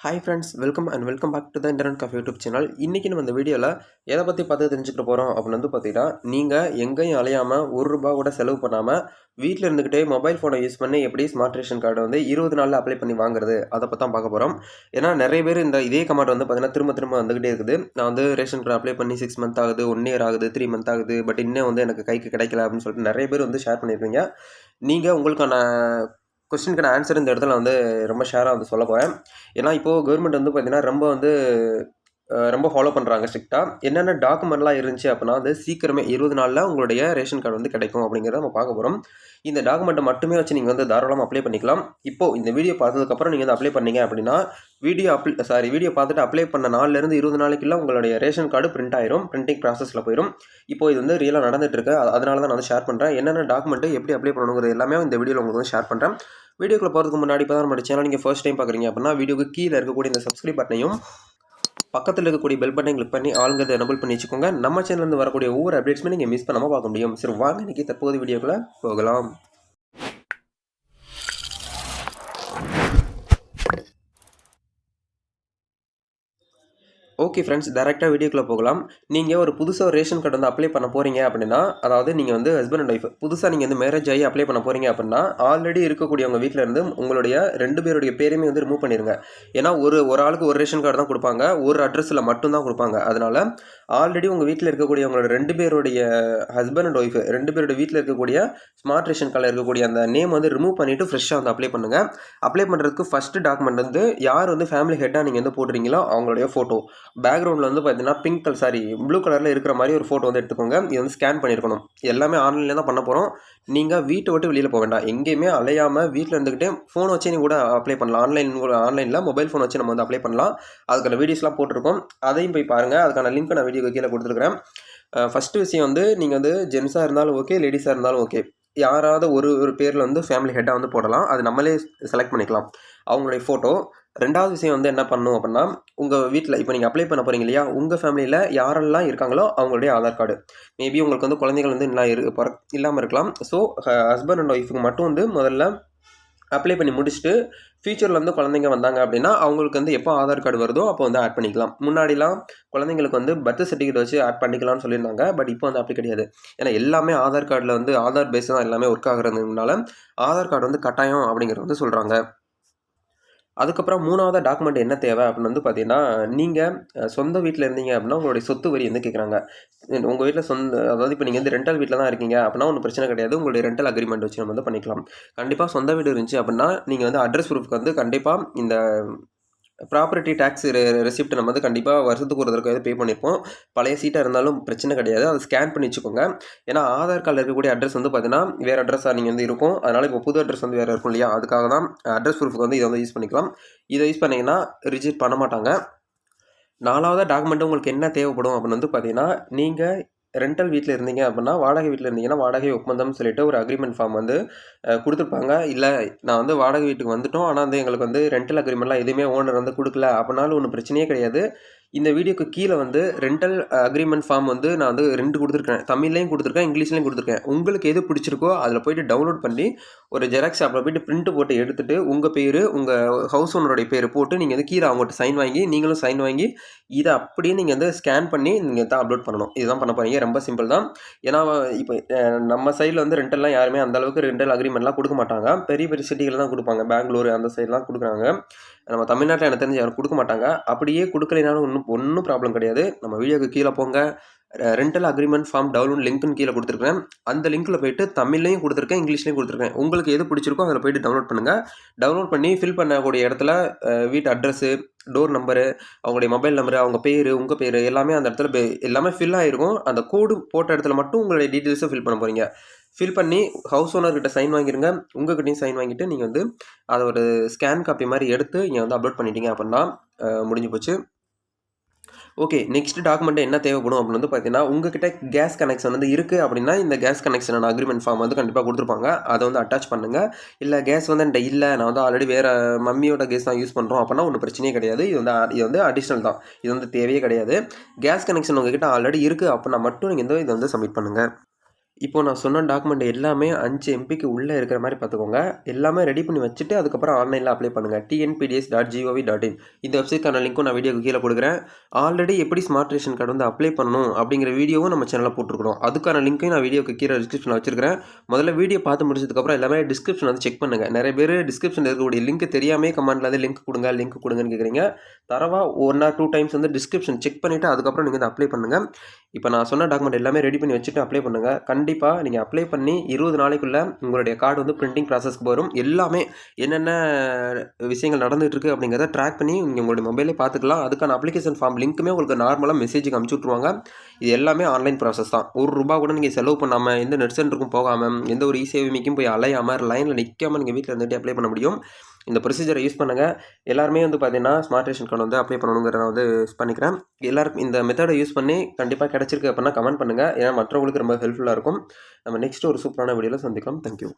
Hi friends welcome and welcome back to the internet cafe YouTube channel இன்றைக்கி நம்ம இந்த வீடியோவில் எதை பற்றி பார்த்து தெரிஞ்சுக்க போகிறோம் அப்படின்னு வந்து பார்த்தீங்கன்னா நீங்கள் எங்கேயும் அலையாமல் ஒரு ரூபா கூட செலவு பண்ணாமல் வீட்டில் இருந்துக்கிட்டே மொபைல் ஃபோனை யூஸ் பண்ணி எப்படி ஸ்மார்ட் ரேஷன் கார்டு வந்து இருபது நாளில் அப்ளை பண்ணி வாங்குறது அதை பற்றி தான் பார்க்க போகிறோம் ஏன்னா நிறைய பேர் இந்த இதே கமாண்ட் வந்து பார்த்தீங்கன்னா திரும்ப திரும்ப வந்துக்கிட்டே இருக்குது. நான் வந்து ரேஷன் கார்டு அப்ளை பண்ணி சிக்ஸ் மந்த் ஆகுது ஒன் இயர் ஆகுது த்ரீ மந்த் ஆகுது பட் இன்னும் வந்து எனக்கு கைக்கு கிடைக்கல அப்படின்னு சொல்லிட்டு நிறைய பேர் வந்து ஷேர் பண்ணியிருக்கீங்க. நீங்கள் உங்களுக்கான கொஸ்டினுக்கான ஆன்சர் இந்த இடத்துல வந்து ரொம்ப ஷேராக வந்து சொல்ல போகிறேன் ஏன்னா இப்போது கவர்மெண்ட் வந்து பார்த்திங்கன்னா ரொம்ப வந்து ரொம்ப ஃபாலோ பண்ணுறாங்க ஸ்ட்ரிக்டாக என்னென்ன டாக்குமெண்ட்லாம் இருந்துச்சு அப்படின்னா அது சீக்கிரமே இருபது நாளில் உங்களுடைய ரேஷன் கார்டு வந்து கிடைக்கும் அப்படிங்கிறத நம்ம பார்க்க போகிறோம் இந்த டாக்குமெண்ட்டை மட்டுமே வச்சு நீங்கள் வந்து தாராளமாக அப்ளை பண்ணிக்கலாம். இப்போது இந்த வீடியோ பார்த்ததுக்கப்புறம் நீங்கள் வந்து அப்ளை பண்ணீங்க அப்படின்னா வீடியோ அப்ளை சாரி வீடியோ பார்த்துட்டு அப்ளை பண்ண நாள்லேருந்து இருபது நாளைக்குள்ள உங்களுடைய ரேஷன் கார்டு பிரிண்ட் ஆயிரும். பிரிண்டிங் ப்ராசஸில் போயிடும் இப்போ இது வந்து ரியலாக நடந்துட்டு இருக்கு. அதனால தான் நான் வந்து ஷேர் பண்ணுறேன் என்னென்ன டாக்குமெண்ட்டு எப்படி அப்ளை பண்ணணுங்கிறது எல்லாமே இந்த வீடியோவில் உங்களுக்கு வந்து ஷேர் பண்ணுறேன் வீடியோக்குள்ள போகிறதுக்கு முன்னாடி இப்போ தான் நம்ம சேனல் நீங்கள் ஃபர்ஸ்ட் டைம் பார்க்குறீங்க அப்படின்னா வீடியோக்கு கீழே இருக்கக்கூடிய இந்த சப்ஸ்கிரைப் பட்டனையும் பக்கத்தில் இருக்கக்கூடிய பெல் பட்டனை கிளிக் பண்ணி ஆளுங்கிறத எனபிள் பண்ணி வச்சுக்கோங்க. நம்ம சேனல்லேருந்து வரக்கூடிய ஒவ்வொரு அப்டேட்ஸுமே நீங்கள் மிஸ் பண்ணாமல் பார்க்க முடியும். சரி வாங்க இன்னைக்கு தற்போது வீடியோக்குள்ளே போகலாம். ஓகே ஃப்ரெண்ட்ஸ் டேரெக்டாக வீடியோக்குள்ளே போகலாம். நீங்கள் ஒரு புதுசாக ரேஷன் கார்டு வந்து அப்ளை பண்ண போகிறீங்க அப்படின்னா அதாவது நீங்கள் வந்து ஹஸ்பண்ட் அண்ட் ஒய்ஃப் புதுசாக நீங்கள் வந்து மேரேஜ் ஆகி அப்ளை பண்ண போகிறீங்க அப்படின்னா ஆல்ரெடி இருக்கக்கூடிய உங்கள் வீட்டில் இருந்து உங்களுடைய ரெண்டு பேருடைய பேருமே வந்து ரிமூவ் பண்ணிடுங்க ஏன்னா ஒரு ஒரு ஆளுக்கு ஒரு ரேஷன் கார்டு தான் கொடுப்பாங்க ஒரு அட்ரஸில் மட்டும்தான் கொடுப்பாங்க. அதனால் ஆல்ரெடி உங்கள் வீட்டில் இருக்கக்கூடிய உங்களோட ரெண்டு பேருடைய ஹஸ்பண்ட் அண்ட் ஒய்ஃப் ரெண்டு பேருடைய வீட்டில் இருக்கக்கூடிய ஸ்மார்ட் ரேஷன் கார்டில் இருக்கக்கூடிய அந்த நேம் வந்து ரிமூவ் பண்ணிவிட்டு ஃப்ரெஷ்ஷாக வந்து அப்ளை பண்ணுங்கள் அப்ளை பண்ணுறதுக்கு ஃபஸ்ட்டு டாக்குமெண்ட் வந்து யார் வந்து ஃபேமிலி ஹெட்டாக நீங்கள் வந்து போடுறீங்களோ அவங்களுடைய ஃபோட்டோ பேக்ரவுண்டில் வந்து பார்த்தீங்கன்னா பிங்க் கலர் சாரி ப்ளூ கலரில் இருக்கிற மாதிரி ஒரு ஃபோட்டோ வந்து எடுத்துக்கோங்க. இது வந்து ஸ்கேன் பண்ணியிருக்கணும். எல்லாமே ஆன்லைனில் தான் பண்ண போகிறோம் நீங்கள் வீட்டை விட்டு வெளியில் போக வேண்டாம். எங்கேயுமே அலையாமல் வீட்டில் இருந்துக்கிட்டே ஃபோன் வச்சு நீங்கள் கூட அப்ளை பண்ணலாம். ஆன்லைன் ஆன்லைனில் மொபைல் ஃபோன் வச்சு நம்ம வந்து அப்ளை பண்ணலாம். அதுக்கான வீடியோஸ்லாம் போட்டிருக்கோம். அதையும் போய் பாருங்கள் அதுக்கான லிங்க் நான் வீடியோ கீழே கொடுத்துருக்குறேன். ஃபஸ்ட்டு விஷயம் வந்து நீங்கள் வந்து ஜென்ஸாக இருந்தாலும் ஓகே லேடிஸாக இருந்தாலும் ஓகே யாராவது ஒரு ஒரு பேரில் வந்து ஃபேமிலி ஹெட்டாக வந்து போடலாம். அது நம்மளே செலக்ட் பண்ணிக்கலாம். அவங்களுடைய ஃபோட்டோ ரெண்டாவது விஷயம் வந்து என்ன பண்ணணும் அப்படின்னா உங்கள் வீட்டில் இப்போ நீங்கள் அப்ளை பண்ண போகிறீங்க இல்லையா? உங்கள் ஃபேமிலியில் யாரெல்லாம் இருக்காங்களோ அவங்களுடைய ஆதார் கார்டு மேபி உங்களுக்கு வந்து குழந்தைகள் வந்து இல்லை இரு இல்லாமல் இருக்கலாம். ஸோ ஹஸ்பண்ட் அண்ட் ஒய்ஃபுக்கு மட்டும் வந்து முதல்ல அப்ளை பண்ணி முடிச்சுட்டு ஃபியூச்சரில் வந்து குழந்தைங்க வந்தாங்க அப்படின்னா அவங்களுக்கு வந்து எப்போ ஆதார் கார்டு வருதோ அப்போ வந்து ஆட் பண்ணிக்கலாம். முன்னாடிலாம் குழந்தைங்களுக்கு வந்து பர்த் சர்டிஃபிகேட் வச்சு ஆட் பண்ணிக்கலாம்னு சொல்லியிருந்தாங்க. பட் இப்போ வந்து அப்படி கிடையாது. ஏன்னா எல்லாமே ஆதார் கார்டில் வந்து ஆதார் பேஸ் தான் எல்லாமே ஒர்க் ஆகிறதுனால ஆதார் கார்டு வந்து கட்டாயம் அப்படிங்கிறது வந்து சொல்கிறாங்க அதுக்கப்புறம் மூணாவது டாக்குமெண்ட் என்ன தேவை அப்படின்னு வந்து பார்த்தீங்கன்னா நீங்கள் சொந்த வீட்டில் இருந்தீங்க அப்படின்னா உங்களுடைய சொத்து வரி வந்து கேட்குறாங்க உங்கள் வீட்டில் சொந்த அதாவது இப்போ நீங்கள் வந்து ரெண்டல் வீட்டில் தான் இருக்கீங்க அப்படின்னா ஒன்றும் பிரச்சனை கிடையாது. உங்களுடைய ரெண்டல் அக்ரிமெண்ட் வச்சு நம்ம வந்து பண்ணிக்கலாம். கண்டிப்பாக சொந்த வீடு இருந்துச்சு அப்படின்னா நீங்கள் வந்து அட்ரஸ் ப்ரூஃப்க்கு வந்து கண்டிப்பாக இந்த ப்ராப்பர்ட்டி டேக்ஸ் ரெசிப்ட் நம்ம வந்து கண்டிப்பாக வருஷத்துக்கு ஒரு தடவை பே பண்ணியிருப்போம் பழைய சீட்டாக இருந்தாலும் பிரச்சனை கிடையாது. அதை ஸ்கேன் பண்ணி வச்சுக்கோங்க. ஏன்னா ஆதார் கார்டில் இருக்கக்கூடிய அட்ரஸ் வந்து பார்த்தீங்கன்னா வேறு அட்ரஸாக நீங்கள் வந்து இருக்கும். அதனால் இப்போ புது அட்ரஸ் வந்து வேறு இருக்கும் இல்லையா? அதுக்காக தான் அட்ரஸ் ப்ரூஃப்க்கு வந்து இதை வந்து யூஸ் பண்ணிக்கலாம். இதை யூஸ் பண்ணிங்கன்னா ரிஜெக்ட் பண்ண மாட்டாங்க. நாலாவது டாக்குமெண்ட் உங்களுக்கு என்ன தேவைப்படும் அப்படின்னு வந்து பார்த்தீங்கன்னா நீங்கள் ரெண்டல் வீட்டில் இருந்தீங்க அப்படின்னா வாடகை வீட்டில் இருந்தீங்கன்னா வாடகை ஒப்பந்தம்னு சொல்லிட்டு ஒரு அக்ரிமெண்ட் ஃபார்ம் வந்து கொடுத்துருப்பாங்க. இல்லை நான் வந்து வாடகை வீட்டுக்கு வந்துட்டோம். ஆனால் வந்து எங்களுக்கு வந்து ரெண்டல் அக்ரிமெண்ட்லாம் எதுவுமே ஓனர் வந்து கொடுக்கல அப்படின்னாலும் ஒன்றும் பிரச்சனையே கிடையாது. இந்த வீடியோக்கு கீழே வந்து ரெண்டல் அக்ரிமெண்ட் ஃபார்ம் வந்து நான் வந்து ரெண்டு கொடுத்துருக்கேன். தமிழ்லையும் கொடுத்துருக்கேன் இங்கிலீஷ்லையும் கொடுத்துருக்கேன். உங்களுக்கு எது பிடிச்சிருக்கோ அதில் போய்ட்டு டவுன்லோட் பண்ணி ஒரு ஜெராக்ஸ் ஷாப்பில் போயிட்டு பிரிண்ட் போட்டு எடுத்துகிட்டு உங்கள் பேர் உங்கள் ஹவுஸ் ஓனருடைய பேர் போட்டு நீங்கள் வந்து கீழே அவங்ககிட்ட சைன் வாங்கி நீங்களும் சைன் வாங்கி இதை அப்படியே நீங்கள் வந்து ஸ்கேன் பண்ணி நீங்கள் தான் அப்லோட் பண்ணணும். இதுதான் பண்ண போகிறீங்க ரொம்ப சிம்பிள் தான். ஏன்னா இப்போ நம்ம சைடில் வந்து ரெண்டெல்லாம் யாருமே அந்தளவுக்கு ரெண்டல் அக்ரிமெண்ட்லாம் கொடுக்க மாட்டாங்க. பெரிய பெரிய சிட்டிகளில் தான் கொடுப்பாங்க. பெங்களூர் அந்த சைட்லாம் கொடுக்குறாங்க. நம்ம தமிழ்நாட்டில் எனக்கு தெரிஞ்சு யாரும் கொடுக்க மாட்டாங்க. அப்படியே கொடுக்கலைனாலும் ஒன்றும் ஒன்றும் ப்ராப்ளம் கிடையாது. நம்ம வீடியோக்கு கீழே போங்க. ரெண்டல் அக்ரிமெண்ட் ஃபார்ம் டவுன்லோட் லிங்க்னு கீழே கொடுத்துருக்கேன் அந்த லிங்க்கில் போயிட்டு தமிழ்லையும் கொடுத்துருக்கேன் இங்கிலீஷ்லையும் கொடுத்துருக்கேன். உங்களுக்கு எது பிடிச்சிருக்கோ அதில் போயிட்டு டவுன்லோட் பண்ணுங்கள் டவுன்லோட் பண்ணி ஃபில் பண்ணக்கூடிய இடத்துல வீட்டு அட்ரஸ்ஸு டோர் நம்பரு அவங்களுடைய மொபைல் நம்பரு அவங்க பேர் உங்கள் பேர் எல்லாமே அந்த இடத்துல பே- எல்லாமே ஃபில் ஆகிருக்கும் அந்த கோடு போட்ட இடத்துல மட்டும் உங்களுடைய டீட்டெயில்ஸை ஃபில் பண்ண போகிறீங்க ஃபில் பண்ணி ஹவுஸ் ஓனர்கிட்ட சைன் வாங்கிடுங்க உங்ககிட்டயும் சைன் வாங்கிட்டு நீங்கள் வந்து அதை ஒரு ஸ்கேன் காப்பி மாதிரி எடுத்து இங்கே வந்து அப்லோட் பண்ணிட்டீங்க அப்படின்னா முடிஞ்சு போச்சு. ஓகே நெக்ஸ்ட் டாக்குமெண்ட் என்ன தேவைப்படும் அப்படின்னு வந்து பார்த்தீங்கன்னா உங்ககிட்ட கேஸ் கனெக்ஷன் வந்து இருக்குது அப்படின்னா இந்த கேஸ் கனெக்ஷனான அக்ரிமெண்ட் ஃபார்ம் வந்து கண்டிப்பாக கொடுத்துருப்பாங்க. அதை வந்து அட்டாச் பண்ணுங்கள் இல்லை கேஸ் வந்து என்கிட்ட இல்லை நான் வந்து ஆல்ரெடி வேறு மம்மியோட கேஸ் தான் யூஸ் பண்ணுறோம் அப்படின்னா ஒன்றும் பிரச்சனையே கிடையாது. இது வந்து இது வந்து அடிஷ்னல் தான். இது வந்து தேவையே கிடையாது. கேஸ் கனெக்ஷன் உங்ககிட்ட ஆல்ரெடி இருக்குது அப்படின்னா மட்டும் நீங்கள் வந்து இதை வந்து சப்மிட் பண்ணுங்கள் இப்போ நான் சொன்ன டாக்குமெண்ட் எல்லாமே அஞ்சு எம்பிக்கு உள்ளே இருக்கிற மாதிரி பார்த்துக்கோங்க. எல்லாமே ரெடி பண்ணி வச்சுட்டு அதுக்கப்புறம் ஆன்லைனில் அப்ளை பண்ணுங்கள் TNPDS dot GOV dot in இந்த வெப்சைட்க்கான லிங்க்கும் நான் வீடியோக்கு கீழே கொடுக்குறேன் ஆல்ரெடி எப்படி ஸ்மார்ட் ரேஷன் கார்டு வந்து அப்ளை பண்ணணும் அப்படிங்கிற வீடியோவும் நம்ம சேனலில் போட்டுருக்கணும் அதுக்கான லிங்க்கையும் நான் வீடியோக்கு கீழே டிஸ்கிரிப்ஷனில் வச்சிருக்கிறேன். முதல்ல வீடியோ பார்த்து முடிச்சதுக்கப்புறம் எல்லாமே டிஸ்கிரிப்ஷன் வந்து செக் பண்ணுங்கள் நிறைய பேர் டிஸ்கிரிப்ஷனில் இருக்கக்கூடிய லிங்க் தெரியாமே கமெண்ட்டில் வந்து லிங்க் கொடுங்க லிங்க் கொடுங்கன்னு கேட்குறீங்க தரவா ஒன் ஆர் டூ டைம்ஸ் வந்து டிஸ்கிரிப்ஷன் செக் பண்ணிவிட்டு அதுக்கப்புறம் நீங்கள் வந்து அப்ளை பண்ணுங்கள் இப்போ நான் சொன்ன டாக்குமெண்ட் எல்லாமே ரெடி பண்ணி வச்சுட்டு அப்ளை பண்ணுங்கள் கண்டிப்பாக கண்டிப்பாக நீங்கள் அப்ளை பண்ணி இருபது நாளைக்குள்ளே உங்களுடைய கார்டு வந்து பிரிண்டிங் ப்ராசஸ்க்கு வரும். எல்லாமே என்னென்ன விஷயங்கள் நடந்துகிட்ருக்கு அப்படிங்கிறத ட்ராக் பண்ணி நீங்கள் உங்களுடைய மொபைலே பார்த்துக்கலாம். அதுக்கான அப்ளிகேஷன் ஃபார்ம் லிங்க்குமே உங்களுக்கு நார்மலாக மெசேஜுக்கு அமுச்சு விட்ருவாங்க இது எல்லாமே ஆன்லைன் ப்ராசஸ் தான். ஒரு ரூபா கூட நீங்கள் செலவு பண்ணாமல் எந்த நெட் சென்டருக்கும் போகாமல் எந்த ஒரு இசேவிமிக்கும் போய் அலையாமல் லைனில் நிற்காமல் நீங்கள் வீட்டில் இருந்துகிட்டே அப்ளை பண்ண முடியும். இந்த ப்ரொசீஜரை யூஸ் பண்ணுங்கள் எல்லாருமே வந்து பார்த்தீங்கன்னா ஸ்மார்ட் ரேஷன் கார்டு வந்து அப்ளை பண்ணணுங்கிறத நான் வந்து பண்ணிக்கிறேன். எல்லாருக்கும் இந்த மெத்தடை யூஸ் பண்ணி கண்டிப்பாக கிடச்சிருக்கு அப்படின்னா கமெண்ட் பண்ணுங்கள் ஏன்னா மற்றவங்களுக்கு ரொம்ப ஹெல்ப்ஃபுல்லாக இருக்கும். நம்ம நெக்ஸ்ட் ஒரு சூப்பரான வீடியோவில் சந்திக்கலாம். தேங்க்யூ